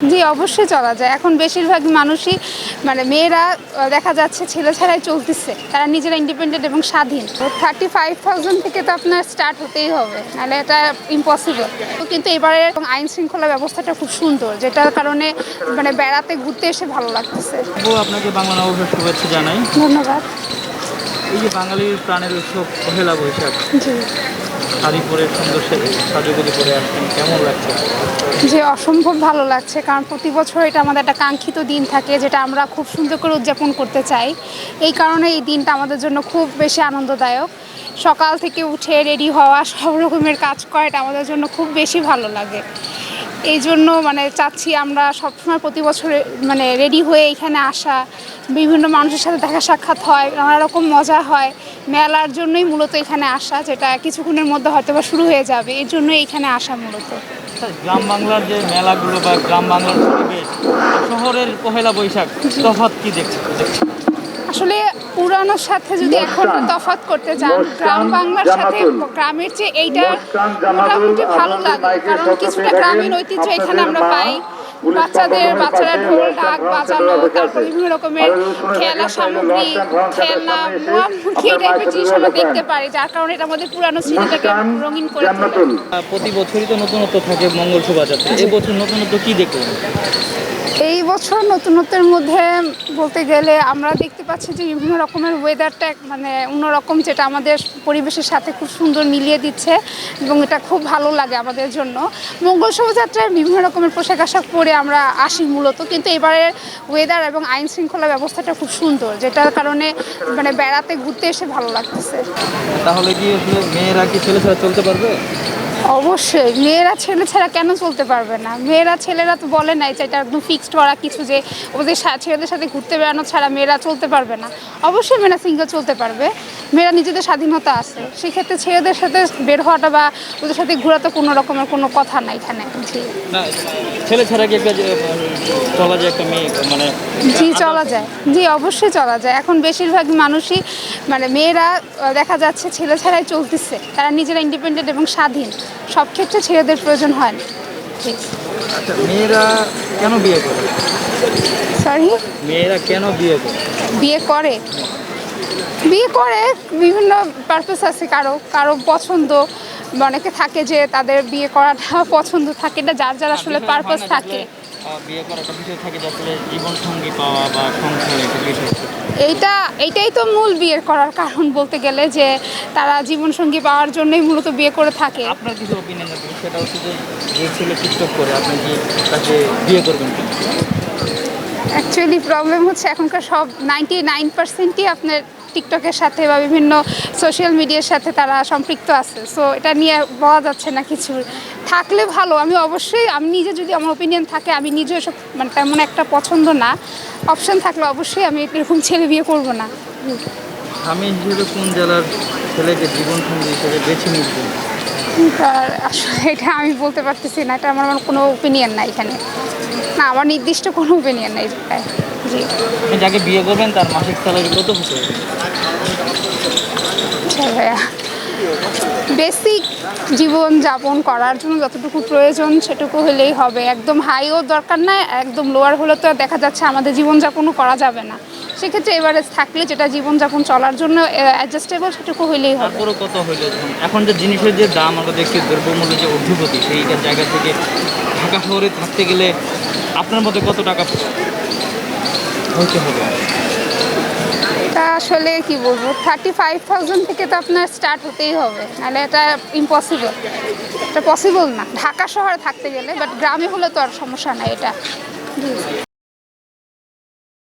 জি অবশ্যই চলা যায়। এখন বেশিরভাগ মানুষই মানে মেয়েরা দেখা যাচ্ছে ছেলে ছাড়াই চলতেছে। তারা নিজেরা ইন্ডিপেন্ডেন্ট এবং স্বাধীন। থার্টি ফাইভ থাউজেন্ড থেকে তো আপনার স্টার্ট হতেই হবে। নাহলে এটা ইম্পসিবল কিন্তু এবারে আইন শৃঙ্খলা ব্যবস্থাটা খুব সুন্দর যেটার কারণে মানে বেড়াতে ঘুরতে এসে ভালো লাগতেছে। আপু আপনাকে বাংলা শুভেচ্ছা জানাই। ধন্যবাদ। এই যে বাঙালির প্রাণের উৎসব পহেলা বৈশাখ। শাড়ি পরে সুন্দর সে- সাজুগুজু করে আসছেন কেমন লাগছে? যে অসম্ভব ভালো লাগছে কারণ প্রতি বছর এটা আমাদের একটা কাঙ্ক্ষিত দিন থাকে যেটা আমরা খুব সুন্দর করে উদযাপন করতে চাই। এই কারণে এই দিনটা আমাদের জন্য খুব বেশি আনন্দদায়ক। সকাল থেকে উঠে রেডি হওয়া সব রকমের কাজ করা এটা আমাদের জন্য খুব বেশি ভালো লাগে। এই জন্য মানে চাচ্ছি আমরা সবসময় প্রতি বছর মানে রেডি হয়ে এখানে আসা বিভিন্ন মানুষের সাথে দেখা সাক্ষাৎ হয় নানা রকম মজা হয় মেলার জন্যই মূলত এখানে আসা যেটা কিছুক্ষণের মধ্যে হয়তো বা শুরু হয়ে যাবে এর জন্য এখানে আসা মূলত। গ্রাম বাংলার যে মেলাগুলো বা গ্রাম বাংলার পরিবেশ শহরের পহেলা বৈশাখ তফাৎ কি দেখছেন? আসলে পুরানোর সাথে যদি এখন তফাৎ করতে চান গ্রাম বাংলার সাথে গ্রামের চেয়ে এইটা মোটামুটি ভালো লাগে কারণ কিছুটা গ্রামীণ ঐতিহ্য এখানে আমরা পাই। বাচ্চাদের বাচ্চারা ঢোল ডাক বাজানো তারপর বিভিন্ন রকমের খেলা সামগ্রী খেলনা এই টাইপের জিনিস আমরা দেখতে পারি যার কারণে এটা আমাদের পুরানো স্মৃতিটাকে রঙিন করে প্রতি বছরই তো নতুনত্ব থাকে মঙ্গল শোভাযাত্রা এই বছর নতুনত্ব কি দেখলেন? এই বছর নতুনত্বের মধ্যে বলতে গেলে আমরা দেখতে পাচ্ছি যে বিভিন্ন রকমের ওয়েদারটা মানে অন্যরকম যেটা আমাদের পরিবেশের সাথে খুব সুন্দর মিলিয়ে দিচ্ছে এবং এটা খুব ভালো লাগে আমাদের জন্য। মঙ্গল শোভাযাত্রায় বিভিন্ন রকমের পোশাক আশাক পরে আমরা আসি মূলত। কিন্তু এবারের ওয়েদার এবং আইন শৃঙ্খলা ব্যবস্থাটা খুব সুন্দর যেটার কারণে মানে বেড়াতে ঘুরতে এসে ভালো লাগতেছে। তাহলে কি মেয়েরা কি ছেলে ছাড়া চলতে পারবে? অবশ্যই মেয়েরা ছেলে ছাড়া কেন চলতে পারবে না? মেয়েরা ছেলেরা তো বলে নাই যে এটা একদম ফিক্সড করা কিছু যে ওদের ছেলেদের সাথে ঘুরতে বেড়ানো ছাড়া মেয়েরা চলতে পারবে না। অবশ্যই মেয়েরা সিঙ্গেল চলতে পারবে। মেয়েরা নিজেদের স্বাধীনতা আছে। সেক্ষেত্রে ছেলেদের সাথে বের হওয়াটা বা ওদের সাথে ঘোরা তো কোনো রকমের কোনো কথা নাই এখানে। জি। ছেলে ছাড়া কি একটা চলা যায় একটা মেয়ে মানে জি চলা যায়। জি অবশ্যই চলা যায়। এখন বেশিরভাগ মানুষই মানে মেয়েরা দেখা যাচ্ছে ছেলে ছাড়াই চলতেছে। তারা নিজেরা ইন্ডিপেন্ডেন্ট এবং স্বাধীন। সব ক্ষেত্রে ছেলেদের প্রয়োজন হয় না। আচ্ছা মেয়েরা কেন বিয়ে করে? সরি মেয়েরা কেন বিয়ে করে? বিয়ে করে? বিয়ে করে বিভিন্ন পারপাস আছে কারও কারও পছন্দ। অনেকে থাকে যে তাদের বিয়ে করাটা পছন্দ থাকে এটা যার যার আসলে পারপাস না থাকে। বিয়ে করার বিষয় থাকে আসলে জীবন সঙ্গী পাওয়া বা সংসার একটা বিষয় এইটা এইটাই তো মূল বিয়ের করার কারণ বলতে গেলে যে তারা জীবনসঙ্গী পাওয়ার জন্যই মূলত বিয়ে করে থাকে। আপনার কিছু সেটা হচ্ছে যে যে ছেলে টিকটক করে আপনি কি তাকে বিয়ে করবেন অ্যাকচুয়ালি প্রবলেম হচ্ছে এখনকার সব নাইনটি নাইন পার্সেন্টই আপনার টিকটকের সাথে বা বিভিন্ন সোশ্যাল মিডিয়ার সাথে তারা সম্পৃক্ত আছে। সো এটা নিয়ে বলা যাচ্ছে না কিছু। থাকলে ভালো আমি অবশ্যই আমি নিজে যদি আমার ওপিনিয়ন থাকে আমি নিজে এসব মানে তেমন একটা পছন্দ না। অপশন থাকলে অবশ্যই আমি এরকম ছেলে বিয়ে করব না। আমি হিসেবে কোন জেলার ছেলেকে জীবন সঙ্গী হিসেবে বেছে আর আসলে এটা আমি বলতে পারতেছি না এটা আমার আমার কোনো ওপিনিয়ন নাই এখানে। না আমার নির্দিষ্ট কোনো ওপিনিয়ন নেই জি। যাকে বিয়ে করবেন তার মাসিক স্যালারি কত হতে হবে আচ্ছা ভাইয়া। বেসিক জীবন যাপন করার জন্য যতটুকু প্রয়োজন সেটুকু হলেই হবে। একদম হাইও দরকার নাই, একদম লোয়ার হলে তো দেখা যাচ্ছে আমাদের জীবনযাপনও করা যাবে না। সেক্ষেত্রে এভারেজ থাকলে যেটা জীবনযাপন চলার জন্য অ্যাডজাস্টেবল সেটুকু হইলেই হবে। কত হইলে এখন যে জিনিসের যে দাম, আমরা দেখছি দ্রব্যমূল্যের যে ঊর্ধ্বগতি, সেই জায়গা থেকে ঢাকা শহরে থাকতে গেলে আপনার মতে কত টাকা হইতে হবে? এটা আসলে কি বলব থার্টি ফাইভ থাউজেন্ড থেকে তো আপনার স্টার্ট হতেই হবে। নাহলে এটা ইম্পসিবল এটা পসিবল না। ঢাকা শহরে থাকতে গেলে বাট গ্রামে হলে তো আর সমস্যা নাই এটা।